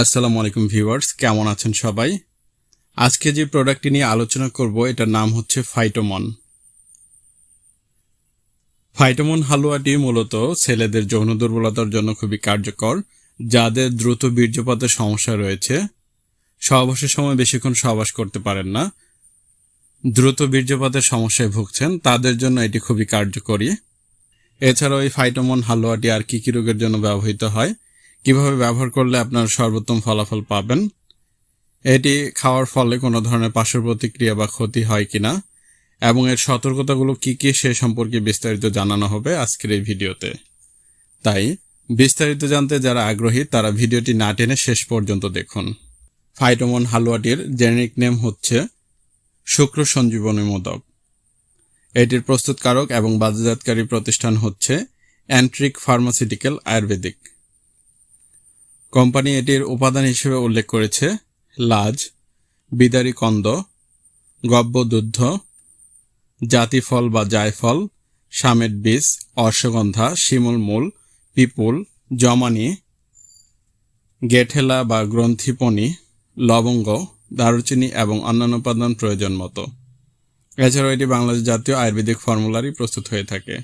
আসসালামু আলাইকুম ভিউয়ার্স, কেমন আছেন সবাই? আজকে যে প্রোডাক্টটি নিয়ে আলোচনা করব, এটার নাম হচ্ছে ফাইটোমন। ফাইটোমন হালুয়াটি মূলত ছেলেদের যৌন দুর্বলতার জন্য খুবই কার্যকর, যাদের দ্রুত বীর্যপাতের সমস্যা রয়েছে। সহবাসের সময় বেশিক্ষণ সহবাস করতে পারেন না। দ্রুত বীর্যপাতের সমস্যায় ভুগছেন, তাদের জন্য এটি খুবই কার্যকরী। এছাড়াও এই ফাইটোমন হালুয়াটি আর কি কি রোগের জন্য ব্যবহৃত হয় কীভাবে ব্যবহার করলে আপনার সর্বোত্তম ফলাফল পাবেন? এটি খাওয়ার ফলে কোনো ধরনের পার্শ্ব প্রতিক্রিয়া বা ক্ষতি হয় কিনা? এবং এর সতর্কতাগুলো কি কি সে সম্পর্কে বিস্তারিত জানানো হবে আজকের এই ভিডিওতে। তাই, বিস্তারিত জানতে যারা আগ্রহী, তারা ভিডিওটি না টেনে শেষ পর্যন্ত দেখুন। ফাইটোমন হালুয়াটির জেনেরিক নেম হচ্ছে শুক্র সঞ্জীবনী মোদক। এটির প্রস্তুতকারক এবং বাজারজাতকারী প্রতিষ্ঠান হচ্ছে অ্যান্ট্রিক ফার্মাসিউটিক্যাল আয়ুর্বেদিক কোম্পানি এটির উপাদান হিসেবে উল্লেখ করেছে। লাজ, বিদারি কন্দ, গব্য গব্যদুদ্ধ জাতিফল বা জায়ফল সামেট বীজ, অশ্বগন্ধা, শিমুল মূল, পিপুল, জমানি, গেঠেলা বা গ্রন্থিপনি লবঙ্গ, দারুচিনি এবং অন্যান্য উপাদান প্রয়োজন মতো। এছাড়াও এটি বাংলাদেশ জাতীয় আয়ুর্বেদিক ফর্মুলারই প্রস্তুত হয়ে থাকে।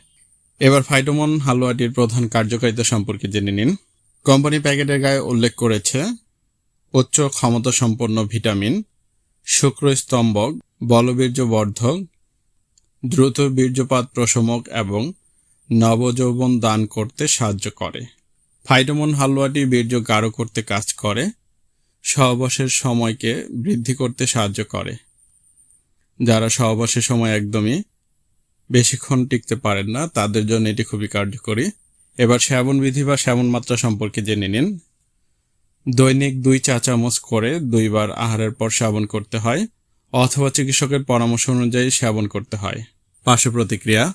এবার ফাইটোমন হালুয়াটির প্রধান কার্যকারিতা সম্পর্কে জেনে নিন। কোম্পানি প্যাকেটের গায়ে উল্লেখ করেছে, উচ্চ ক্ষমতা সম্পন্ন ভিটামিন, শুক্র স্তম্ভক বলবীর্য বর্ধক দ্রুত বীর্যপাত প্রশমক এবং নবযৌবন দান করতে সাহায্য করে। ফাইটোমন হালুয়াটি বীর্য গাঢ় করতে কাজ করে, সহবাসের সময়কে বৃদ্ধি করতে সাহায্য করে। যারা সহবাসের সময় একদমই বেশিক্ষণ টিকতে পারেন না, তাদের জন্য এটি খুবই কার্যকরী। এবার সেবন বিধি বা সেবন মাত্রা সম্পর্কে জেনে নিন। দৈনিক দুই চা চামচ করে দুইবার আহারের পর সেবন করতে হয়, অথবা চিকিৎসকের পরামর্শ অনুযায়ী সেবন করতে হয়। পার্শ্ব প্রতিক্রিয়া।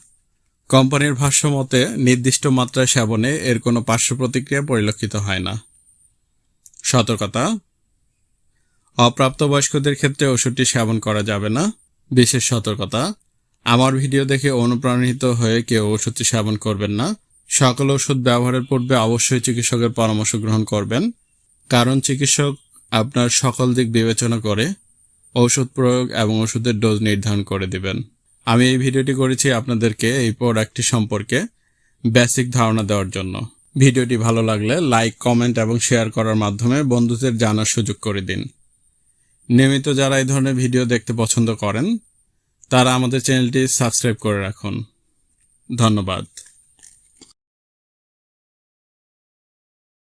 কোম্পানির ভাষ্য মতে, নির্দিষ্ট মাত্রায় সেবনে এর কোনো পার্শ্ব প্রতিক্রিয়া পরিলক্ষিত হয় না। সতর্কতা। অপ্রাপ্তবয়স্কদের ক্ষেত্রে ওষুধটি সেবন করা যাবে না। বিশেষ সতর্কতা। আমার ভিডিও দেখে অনুপ্রাণিত হয়ে কেউ ওষুধটি সেবন করবেন না। সকল ওষুধ ব্যবহারের পূর্বে অবশ্যই চিকিৎসকের পরামর্শ গ্রহণ করবেন। কারণ চিকিৎসক আপনার সকল দিক বিবেচনা করে ঔষধ প্রয়োগ এবং ওষুধের ডোজ নির্ধারণ করে দিবেন। আমি এই ভিডিওটি করেছি আপনাদেরকে এই প্রোডাক্টটি সম্পর্কে বেসিক ধারণা দেওয়ার জন্য। ভিডিওটি ভালো লাগলে লাইক, কমেন্ট এবং শেয়ার করার মাধ্যমে বন্ধুদের জানার সুযোগ করে দিন। নিয়মিত যারা এই ধরনের ভিডিও দেখতে পছন্দ করেন, তারা আমাদের চ্যানেলটি সাবস্ক্রাইব করে রাখুন। ধন্যবাদ।